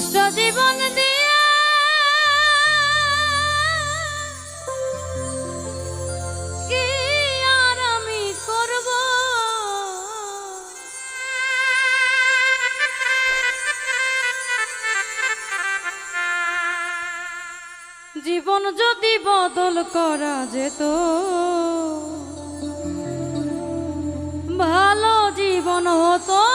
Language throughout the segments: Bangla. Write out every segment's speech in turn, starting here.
নষ্ট জীবন আমি করব? জীবন যদি বদল করা যেত ভালো জীবন হতো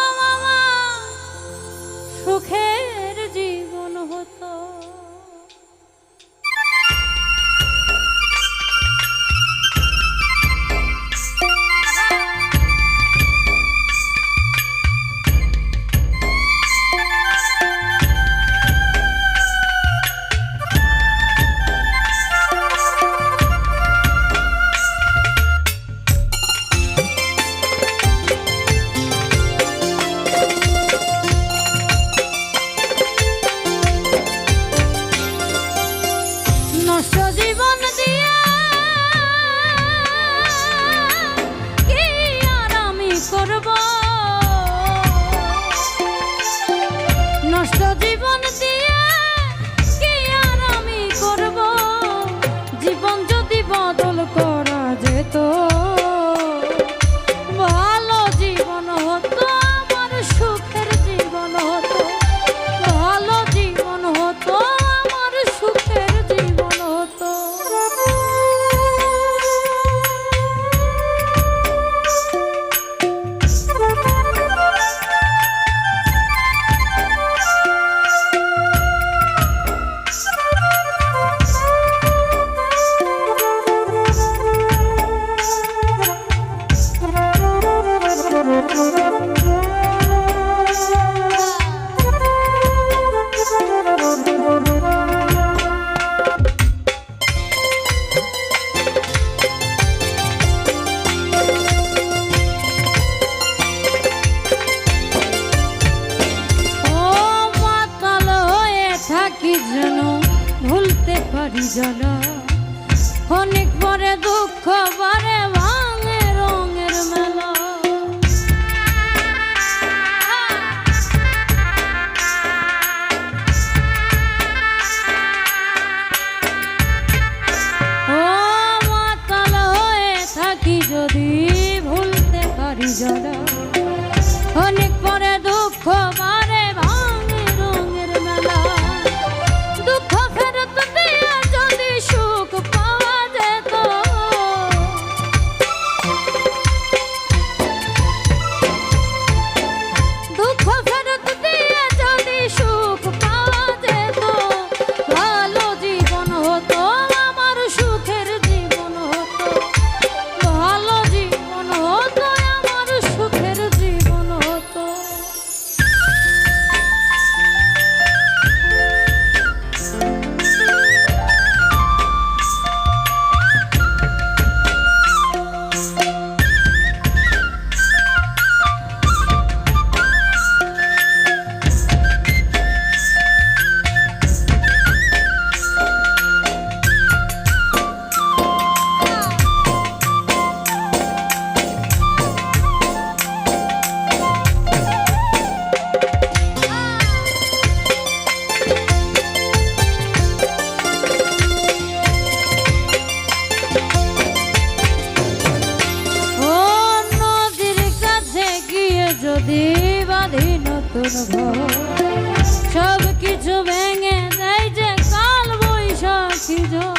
people করি অনেক পরে দুঃখ বারে রঙের মেলা। ও থাকি যদি ভুলতে পারি জ্বালা অনেক সব কিছু ভেঙে দেয় যে কাল বৈশাখী জোর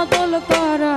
বদল কর।